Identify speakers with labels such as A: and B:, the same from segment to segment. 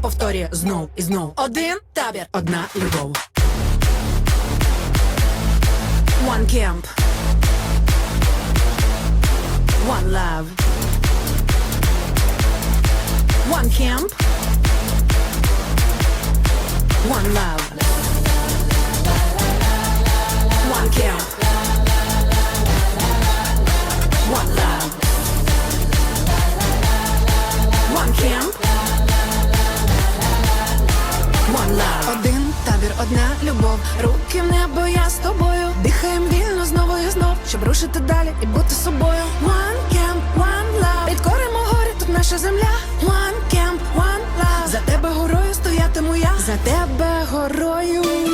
A: повторі знов і знов. Один табір, одна любов. One camp. One love. One camp. One love. One camp. Один табір, одна любов. Руки в небо, я з тобою. Дихаємо вільно знову і знов, щоб рушити далі і бути собою. One camp, one love. Підкоримо гори, тут наша земля. One camp, one love. За тебе горою стоятиму я. За тебе горою.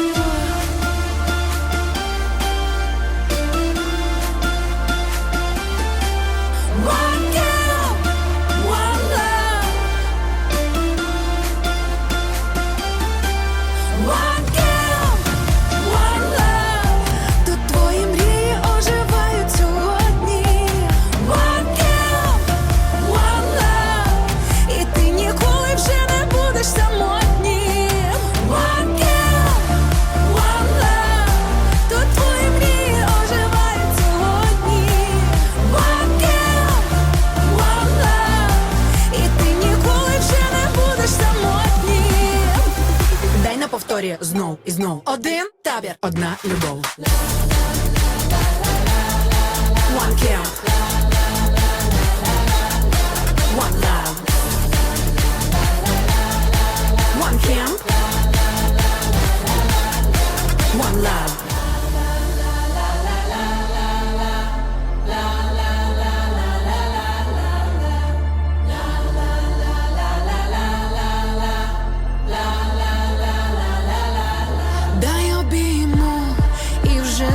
A: На повторі знов і знов. Один табір, одна любов. One.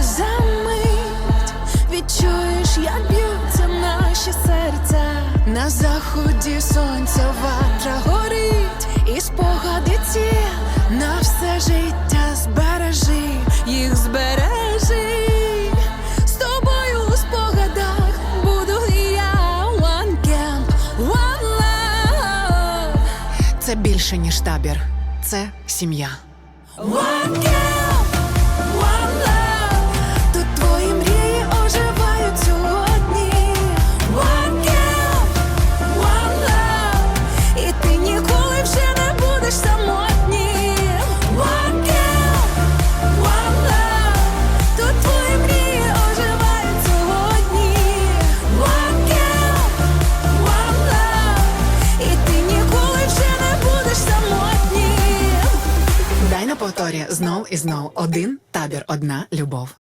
A: За мить відчуєш, як б'ються наші серця. На заході сонця ватра горить, і спогади ці на все життя збережи, їх збережи. З тобою у спогадах буду і я One camp, one love Це більше, ніж табір, це сім'я. One camp, знов і знов один табір, одна любов.